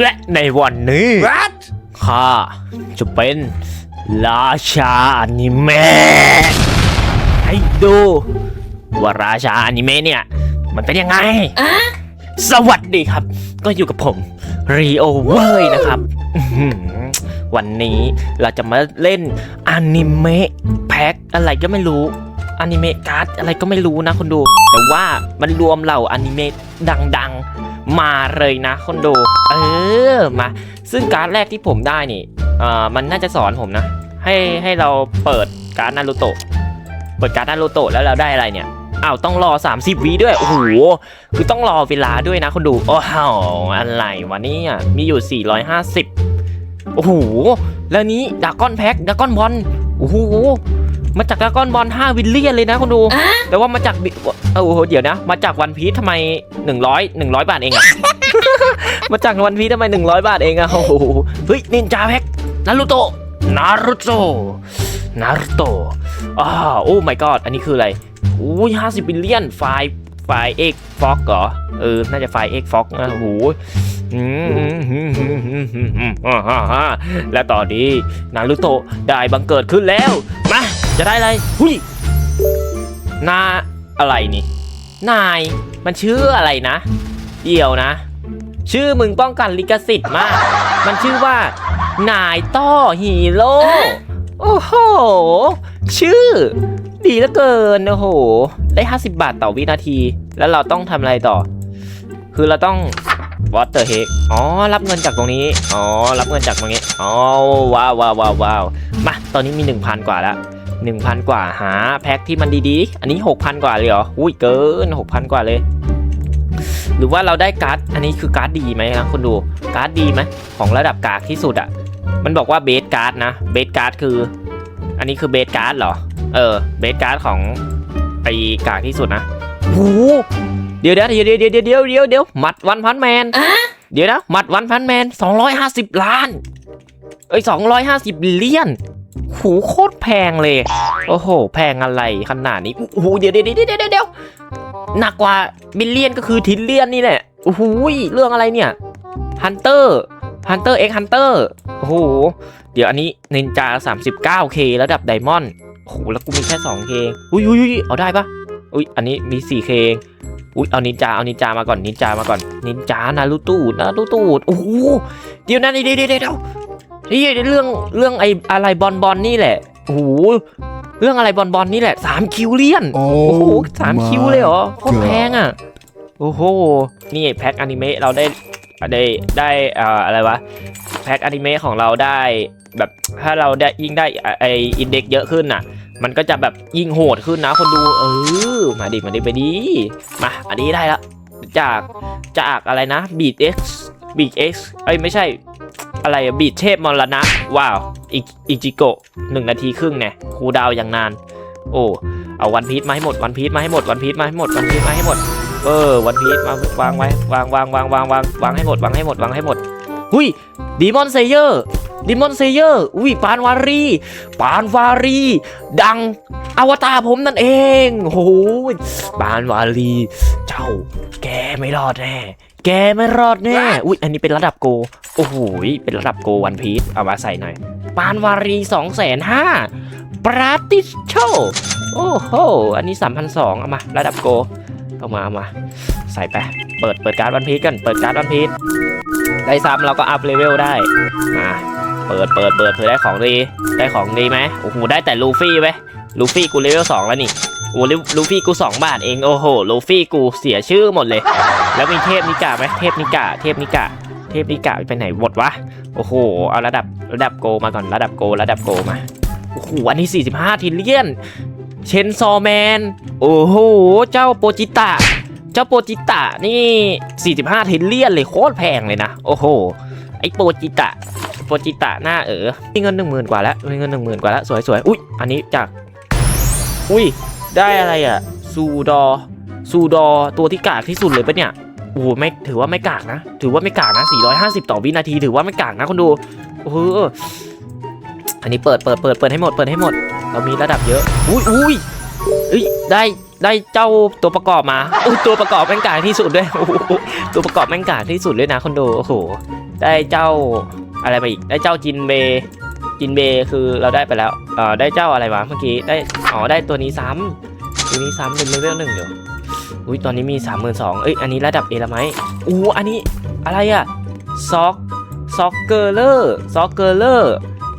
และในวันนี้ What ข้าจะเป็นราชาอนิเมะให้ดู ว่าราชาอนิเมะเนี่ย มันเป็นยังไงสวัสดีครับ ก็อยู่กับผมรีโอเวอร์นะครับอื้อหือวันนี้เราจะมาเล่นอนิเมะแพ็คอะไรก็ไม่รู้ อนิเมะการ์ดอะไรก็ไม่รู้นะคนดู แต่ว่ามันรวมเหล่าอนิเมะดังๆมาเลยนะคนดู เออมา ซึ่งการ์ดแรกที่ผมได้นี่เอ่อมันน่าจะสอนผมนะ ให้ให้เราเปิดการ์ดนารูโตะเปิดการ์ดนารูโตะแล้วเราได้อะไรเนี่ยอ้าวต้องรอ 30วิด้วย โอ้โห คือต้องรอเวลาด้วยนะคนดู โอ้โหอะไรวะเนี่ยมีอยู่ 450 โอ้โห แล้วนี้ดากอนแพ็คดากอนบอล โอ้โห มาจากดากอนบอล5วิลเลียนเลยนะคนดู แต่ว่ามาจากบิเออโอ้โหเดี๋ยวนะ มาจากวันพีททำไม 100 100 บาทเองอะมาจากวันพีททำไม 100 บาทเองอะโอ้โหเฮ้ยนินจาแพ็คนารูโตะนารูโตะนารูโตะอ้าวโอ้ my god อันนี้คืออะไรโอ้ย50บิลเลียนไฟล์ไฟล์เอ็กฟ็อกเหรอ เออ น่าจะไฟล์เอ็กฟ็อกนะโอ้โหอืมอ่าฮะฮะและตอนนี้นารูโตะได้บังเกิดขึ้นแล้ว มา จะได้อะไรหุยนาอะไรนี่ นาย มันชื่ออะไรนะ เดี๋ยวนะ ชื่อมึงป้องกันลิขสิทธิ์มาก มันชื่อว่า นายต้อฮีโร่โอ้โห ชื่อ ดีเหลือเกิน โอ้โห ได้ 50 บาทต่อวินาที แล้วเราต้องทำอะไรต่อ คือเราต้อง what the heck อ๋อ รับเงินจากตรงนี้ อ๋อ รับเงินจากตรงนี้ อ๋อ ว้าวว้าวว้าวว้าวมา ตอนนี้มี 1,000 กว่าแล้ว 1,000 กว่าหาแพ็คที่มันดีๆ อันนี้ 6,000 กว่าเลยเหรอ อุ้ยเกิน 6,000 กว่าเลย หรือว่าเราได้การ์ด อันนี้คือการ์ดดีไหมนะคุณดู การ์ดดีไหมของระดับกากที่สุดอะ่ะ มันบอกว่าเบสการ์ดนะ เบสการ์ดคือ อันนี้คือเบสการ์ดเหรอ เออ เบสการ์ดของไอ้กากที่สุดนะโหเดี๋ยวเดี๋ยวเดี๋ยวเดี๋ยวเดี๋ยวเดี๋ยวเดี๋ยวเดี๋ยวหมัดวันพันแมนเดี๋ยวนะหมัดวันพันแมน250ล้าน เอ้ย250บิลเลียนโหโคตรแพงเลย โอ้โห แพงอะไรขนาดนี้โอ้โหเดี๋ยวเดี๋ยวเดี๋ยวเดี๋ยวเดี๋ยวหนักกว่าบิลเลียนก็คือทิลเลียนนี่แหละโอ้โหเรื่องอะไรเนี่ยฮันเตอร์ฮันเตอร์เอ็กฮันเตอร์โอ้โห เดี๋ยวอันนี้นินจา 39k ระดับไดมอนด์โอ้โห แล้วกูมีแค่ 2k อุ้ยอุ้ยอุ้ยเอาได้ปะอุ้ยอันนี้มี 4k อุ้ยเอานินจา เอานินจามาก่อนนินจามาก่อนนินจานารูตูดนารูตูดโอ้โหเดี๋ยวนะเดี๋ยวเดี๋ยวเดี๋ยว เดี๋ยวเฮ้ยเรื่องเรื่องไอ้อะไรบอลบอลนี่แหละโอ้โหเรื่องอะไรบอลบอลนี่แหละ3คิวเลียน โอ้โหสามคิวเลยเหรอโคตรแพงอะ โอ้โห นี่แพ็คอนิเมะเราได้ได้ได้เอ่ออะไรวะ แพ็คอนิเมะของเราได้แบบถ้าเราได้ยิ่งได้ไออินเด็กเยอะขึ้นน่ะ มันก็จะแบบยิ่งโหดขึ้นนะคนดู เออ มาดิมาดิไปดิมา อันนี้ได้ละจากจากอะไรนะบีดเอ็กซ์บีดเอ็กซ์เอ้ยไม่ใช่ อะไรบีดเทพมรณะ ว้าวอิอิจิโกะหนึ่งนาทีครึ่งเนี่ยคูดาวอย่างนาน โอ้เอาวันพีชมาให้หมดวันพีชมาให้หมดวันพีชมาให้หมดวันพีชมาให้หมดเออวันพีชมาวางไว้วางวางวางวางวางวางให้หมดวางให้หมดวางให้หมดหุยดีมอนเซเยอร์ดีมอนเซเยอร์อุ้ยปานวารีปานวารี ดังอวตารผมนั่นเองโอ้ยปานวารี เจ้าแกไม่รอดแน่ แกไม่รอดแน่ อุ้ยอันนี้เป็นระดับโก โอ้โห เป็นระดับโกวันพีชเอามาใส่หน่อย ปานวารี2 5 0 0 0ปราติชโช โอ้โห อันนี้3,200เอามา ระดับโก เอามาเอามา ใส่ไป เปิด เปิดการ์ดวันพีชกัน เปิดการ์ดวันพีชได้ซ้ำเราก็อัพเลเวลได้ มา เปิด เปิด เปิดเผื่อได้ของดี ได้ของดีไหมโอ้โห ได้แต่ลูฟี่ไหมลูฟี่กูเลเวลสองแล้วนี่โอ้ลูลูฟี่กูสองบาทเอง โอ้โห ลูฟี่กูเสียชื่อหมดเลย แล้วมีเทพนิกาไหมเทพนิกา เทพนิกา เทพนิกาไปไหนหมดวะ โอ้โห เอาระดับระดับโกมาก่อนระดับโกระดับโกมา โอ้โห อันนี้ 45ทิลเลียน เชนซอแมน โอ้โห เจ้าโปจิตะ เจ้าโปจิตะนี่ 45ทิลเลียนเลยโคตรแพงเลยนะ โอ้โห ไอโปจิตะ โปจิตะหน้าเออมีเงินหนึ่งหมื่นกว่าแล้วมีเงินหนึ่งหมื่นกว่าแล้วสวยสวยอุ้ย อันนี้จาก อุ้ย ได้อะไรอะซูดอ ซูดอตัวที่กากที่สุดเลยปะเนี่ยโอ้โหไม่ถือว่าไม่กากนะ ถือว่าไม่กากนะ 450 ต่อวินาที ถือว่าไม่กากนะคนดูโอ้โหอันนี้เปิดเปิดเปิดเปิดให้หมดเปิดให้หมด เรามีระดับเยอะ อุ้ยอุ้ยเอ้ยได้ได้เจ้าตัวประกอบมาโอ้ยตัวประกอบแม่งกากที่สุดด้วยโอ้โหตัวประกอบแม่งกากที่สุดเลยนะคนดูโอ้โหได้เจ้าอะไรมาอีกได้เจ้าจินเบย์จินเบย์คือเราได้ไปแล้วเออได้เจ้าอะไรวะเมื่อกี้ได้อ๋อได้ตัวนี้ซ้ำตัวนี้ซ้ำเป็นเลเวลหนึ่งอยู่ อุ้ยตอนนี้มี 3 2 0 0 0เอ้ยอันนี้ระดับเอละไหมอู้อันนี้อะไรอะซอกซอกเกอร์เลอร์ซอกเกอร์เลอร์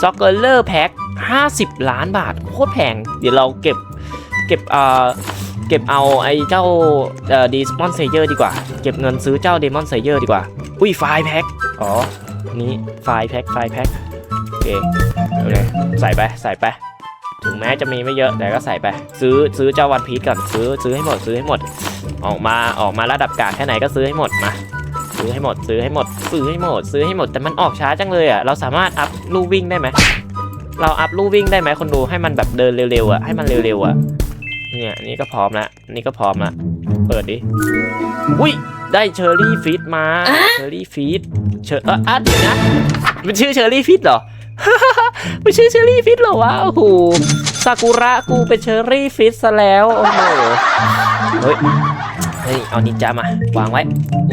ซอกเกอร์เลอร์แพ็ค50 ล้านบาทโคตรแพงเดี๋ยวเราเก็บเก็บเอ่อเก็บเอาไอ้เจ้าเอ่อดีมอนเซเยอร์ดีกว่า เก็บเงินซื้อเจ้าเดมอนเซเยอร์ดีกว่า อุ้ยไฟล์แพ็คอ๋อนี้ไฟล์แพ็คไฟล์แพ็คโอเคโอเคใส่ไปใส่ไปถึงแม้จะมีไม่เยอะแต่ก็ใส่ไป ซื้อซื้อเจ้าวันพีชก่อนซื้อซื้อให้หมดซื้อให้หมด ออกมาออกมาระดับกากแค่ไหนก็ซื้อให้หมดมา ซื้อให้หมดซื้อให้หมด ซื้อให้หมด ซื้อให้หมดแต่มันออกช้าจังเลยอะเราสามารถอัพลู่วิ่งได้ไหมเราอัพลู่วิ่งได้ไหมคนดูให้มันแบบเดินเร็วๆอะให้มันเร็วๆอะเนี่ยนี่ก็พร้อมละนี่ก็พร้อมละเปิดดิอุ้ยได้เชอร์รี่ฟีดมาเชอร์รี่ฟีดเชอร์เอออะเดี๋ยวนะมันชื่อเชอร์รี่ฟีดเหรอมันชื่อเชอร์รี่ฟีดเหรอวะโอ้โหซากุระกูเป็นเชอร์รี่ฟีดซะแล้วโอ้โหเฮ้ย เฮ้ย เอานินจามาวางไว้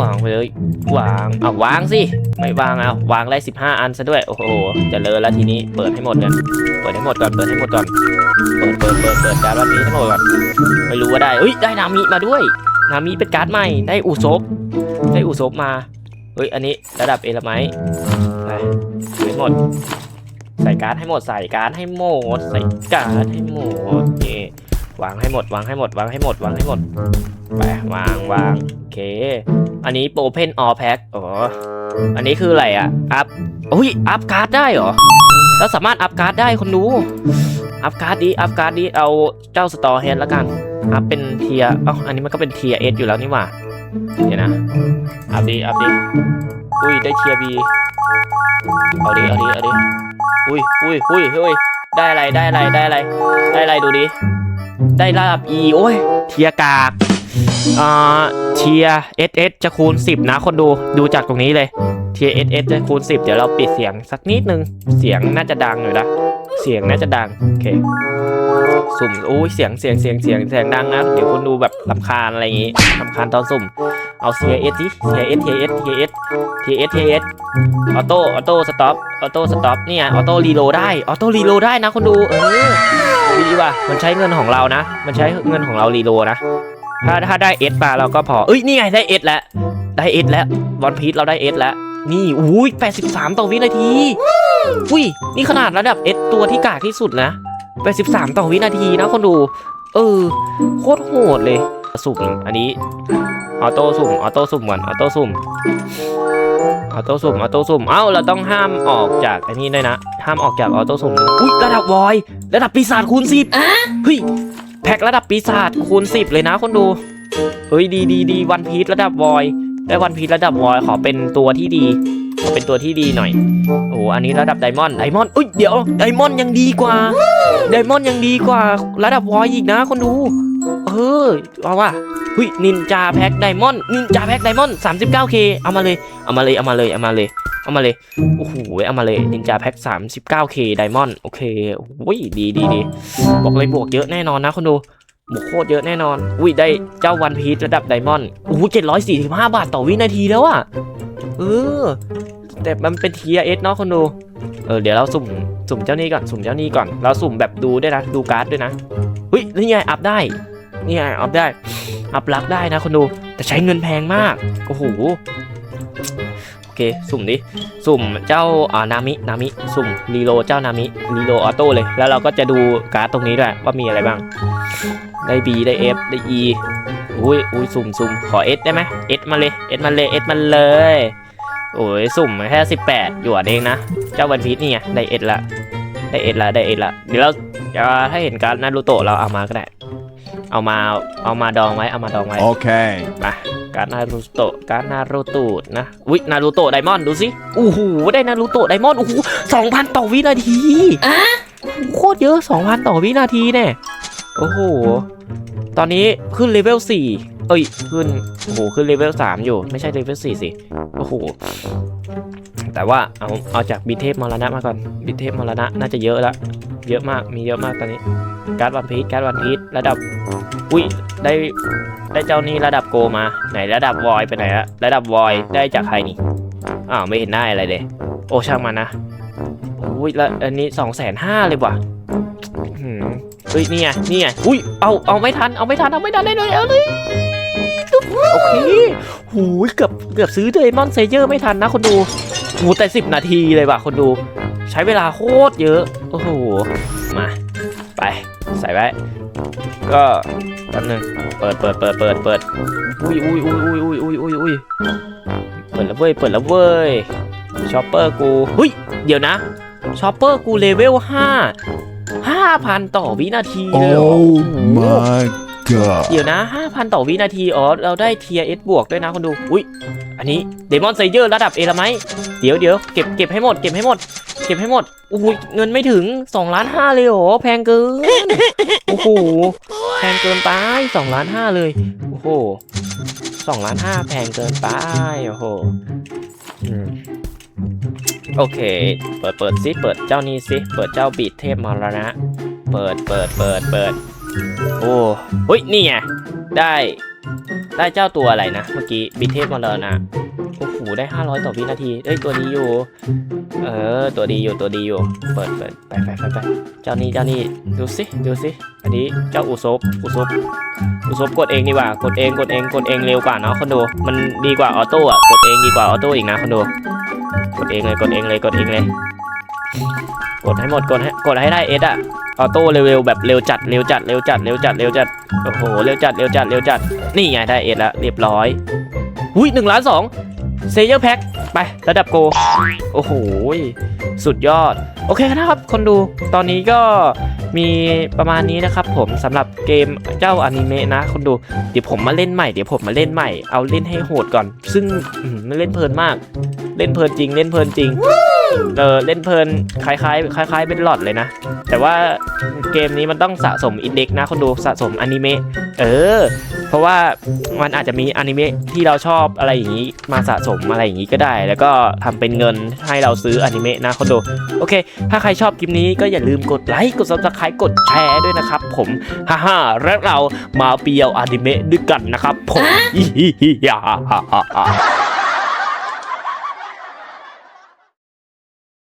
วางไปเลย วาง เอาวางสิ ไม่วางเอาวางได้15 อันซะด้วย โอ้โหเจะเลอแล้วทีนี้ เปิดให้หมดเลยเปิดให้หมดก่อน เปิดให้หมดก่อน เปิด เปิด เปิด เปิดการ์ดวันนี้ให้หมดก่อน ไม่รู้ว่าได้เฮ้ย ได้นามิมาด้วย นามิเป็นการ์ดใหม่ ได้อุซบได้อุซบมา เฮ้ย อันนี้ระดับเอลไมไปให้หมด ใส่การ์ดให้หมด ใส่การ์ดให้หมด ใส่การ์ดให้หมดนี่ วางให้หมด วางให้หมด วางให้หมด วางให้หมด ไป วางวางโอเค อันนี้โปรเพนออแพ็คอ๋อ อันนี้คืออะไรอะ อัพอุ้ย อัพการ์ดได้เหรอ แล้วสามารถอัพการ์ดได้คนดู อัพการ์ดดี อัพการ์ดดี เอาเจ้าสตอร์แฮนแล้วกัน อัพเป็นเทียเอ้าอันนี้มันก็เป็นเทียเอสอยู่แล้วนี่หว่า เดี๋ยวนะ อัพดี อัพดี อุ้ย ได้เทียบีเอาดิเอาดิเอาดิอุ้ยอุ้ยอุ้ยเฮ้ย ได้อะไร ได้อะไร ได้อะไร ได้อะไร ดูดิ ได้ระดับ E โอ้ย เทียกากอ่อเทีย SS จะคูณ 10 นะคนดูดูจากตรงนี้เลย เทีย SS จะคูณ 10 เดี๋ยวเราปิดเสียงสักนิดนึง เสียงน่าจะดังอยู่นะเสียงน่าจะดัง โอเคสุ่มอุ้ยเสียงเสียงเสียงเสียงเสียงดังนะ เดี๋ยวคนดูแบบลำคาญอะไรอย่างงี้ลำคาญตอนสุ่ม เอา CIS สิ CIS TS TS TS TS ออโต้ออโต้สต็อปออโต้สต็อปเนี่ยออโต้รีโหลดได้ออโต้รีโหลดได้นะคนดูเออดีว่ะมันใช้เงินของเรานะ มันใช้เงินของเรารีโหลนะถ้าถ้าได้เอสมาเราก็พอเอ้ยนี่ไงได้เอสแล้วได้เอสแล้วบอลพีทเราได้เอสแล้วนี่อุ้ย83 ต่อวินาทีอุ้ยนี่ขนาดระดับเอสตัวที่กากที่สุดนะ83 ต่อวินาทีนะคนดู เออ โคตรโหดเลย สุ่มอันนี้ออโต้สุ่มออโต้สุ่มก่อนออโต้สุ่มออโต้สุ่มออโต้สุ่มเอ้าเราต้องห้ามออกจากอันนี้ด้วยนะ ห้ามออกจากออโต้สุ่มอุ้ยระดับวอยระดับปีศาจคูณสิบเฮ้ยแพ็คระดับปีศาจคูณสิบเลยนะคนดูเฮ้ยดีดีดีวันพีชระดับวอยได้วันพีชระดับวอยขอเป็นตัวที่ดีขอเป็นตัวที่ดีหน่อย โอ้โหอันนี้ระดับไดมอนด์ไดมอนด์อุ้ยเดี๋ยวไดมอนด์ยังดีกว่าไดมอนด์ยังดีกว่า ระดับวอยอีกนะคนดู เออเอาว่ะเฮ้ยนินจาแพ็คไดมอนด์นินจาแพ็คไดมอนด์ 39k เก้าเคเอามาเลยเอามาเลยเอามาเลยเอามาเลยเอามาเลยโอ้โหเอามาเลยนินจาแพ็ค 39k ไดมอนด์โอเคโอ้ยดีดีดีบอกเลยบวกเยอะแน่นอนนะคนดูบวกโคตรเยอะแน่นอนอุ้ยได้เจ้าวันพีชระดับไดมอนด์โอ้โห745บห้าบาทต่อวินาทีแล้วอะเออแต่มันเป็น TRS เนาะคนดูเออเดี๋ยวเราสุ่มสุ่มเจ้านี้ก่อนสุ่มเจ้านี้ก่อนเราสุ่มแบบดูด้วยนะดูการ์ดด้วยนะเฮ้ยนี่ไงอัพได้ นี่ไงอัพได้ อัพลักได้นะคนดู แต่ใช้เงินแพงมาก โอ้โห โอเค สุ่มดิสุ่มเจ้าอ่านามิ นามิ สุ่มรีโลเจ้านามิ รีโลออโต้เลย แล้วเราก็จะดูการ์ดตรงนี้ด้วยว่ามีอะไรบ้าง ได้ B ได้ F ได้ E อุ้ยอุ้ยสุ่มสุ่มขอ S ได้ไหม S มาเลย S มาเลย S มาเลย โอ้ย สุ่มแค่18 หยวนเองนะ เจ้าวันพีชนี่ไง ได้ S ละ ได้ S ละ ได้ S ละ เดี๋ยวเราจะถ้าเห็นการ์ดนารูโตะเราเอามาก็ได้ เอามาเอามาดองไว้เอามาดองไว้ Okay. การดนารูโตะการดนารูโตะนะวินารูโตะไดมอนด์ดูสิโอ้โหได้นารูโตะไดมอนด์โอ้โหสองพันต่อวินาทีโคตรเยอะสองพันต่อวินาทีแน่โอ้โหตอนนี้ขึ้นเลเวลสี่เอ้ยขึ้นโอ้โหขึ้นเลเวลสามอยู่ไม่ใช่เลเวลสี่สิโอ้โหแต่ว่าเอาเอาจากบิเทพมรณะมาก่อนบิเทพมรณะน่าจะเยอะแล้ว เยอะมาก มีเยอะมากตอนนี้ การ์ดวันพีชการ์ดวันพีชระดับ อุ้ย ได้ ได้เจ้านี้ระดับโกมา ไหนระดับวอยไปไหนอะระดับวอยได้จากใครนี่ อ้าว ไม่เห็นได้อะไรเลย โอ้ช่างมันนะโอ้ยแล้วอันนี้สองแสนห้าเลยว่ะหืมเฮ้ยนี่ไงนี่ไง อุ้ย เอา เอาไม่ทัน เอาไม่ทัน เอาไม่ทันได้เลยเอาเลย โอเคหูยเกือบเกือบซื้อเดมอนเซเยอร์ไม่ทันนะคนดูหูแต่ 10 นาทีเลยว่ะคนดู ใช้เวลาโคตรเยอะ โอ้โห มา ไป ใส่ไว้ ก็แป๊บนึงเปิดเปิดเปิดเปิดเปิดอุ้ยอุ้ยอุ้ยอุ้ยอุ้ยอุ้ยอุ้ยอุ๊ยเปิดแล้วเว้ย เปิดแล้วเว้ยชอปเปอร์กูเฮ้ย เดี๋ยวนะชอปเปอร์กูเลเวลห้าห้าพันต่อวินาทีเลยโอ้ my เดี๋ยวนะห้าพันต่อวินาที อ๋อ เราได้เทียเอสบวกด้วยนะคนดู อุ้ย อันนี้เดมอนไซเยอร์ระดับเอละไหมเดี๋ยวเดี๋ยวเก็บเก็บให้หมด เก็บให้หมด เก็บให้หมด อุ้ย เงินไม่ถึง2ล้านห้าเลยเหแพงเกิน โอ้โห แพงเกินไป2ล้านห้าเลย โอ้โห2ล้านห้าแพงเกินไป โอ้โหโอเค เปิดเปิดซิ เปิดเจ้านี้ซิ เปิดเจ้าบีดเทพมรณะเปิดเปิดเปิดเปิด โอ้เฮ้ย นี่ไง ได้ ได้เจ้าตัวอะไรนะ เมื่อกี้บีเทพมรณะโอ้โห ได้ 500 ต่อวินาทีเอ้ย ตัวนี้อยู่ เออ ตัวดีอยู่ ตัวดีอยู่ เปิดเปิดไปไปไปไปเจ้านี้ เจ้านี้ ดูสิ ดูสิ อันนี้ เจ้าอุซบอุซบอุซบกดเองดีกว่า กดเอง กดเอง กดเองเร็วกว่าเนาะคนดู มันดีกว่าออโต้อะกดเองดีกว่าออโต้อีกนะคนดู กดเองเลย กดเองเลย กดเองเลย กดให้หมดกดให้กดให้ได้เอสอะออโต้เร็วๆแบบเร็วจัดเร็วจัดเร็วจัดเร็วจัดเร็วจัดโอ้โหเร็วจัดเร็วจัดเร็วจัดนี่ไงได้เอสล้วเรียบร้อยอุ้ยหนึ่งล้านสองเซเยอร์แพ็คไประดับโกโอ้โหสุดยอด โอเคนะครับ คนดูตอนนี้ก็มีประมาณนี้นะครับ ผมสำหรับเกมเจ้าอนิเมะนะ คนดูเดี๋ยวผมมาเล่นใหม่เดี๋ยวผมมาเล่นใหม่เอาเล่นให้โหดก่อน ซึ่งอืมมันเล่นเพลินมาก เล่นเพลินจริง เล่นเพลินจริง เออเล่นเพลินคล้ายๆคล้ายๆเป็นหลอดเลยนะ แต่ว่าเกมนี้มันต้องสะสมอินเด็กนะคนดูสะสมอนิเมะเออ เพราะว่ามันอาจจะมีอนิเมะที่เราชอบอะไรอย่างนี้มาสะสมอะไรอย่างนี้ก็ได้ แล้วก็ทำเป็นเงินให้เราซื้ออนิเมะนะคนดูโอเค ถ้าใครชอบคลิปนี้ก็อย่าลืมกดไลค์กด subscribe กดแชร์ด้วยนะครับ ผมฮ่าฮ่าแล้วเรามาเปียวอนิเมะด้วยกันนะครับผมฮิฮิฮ่าฮ่าฮ่า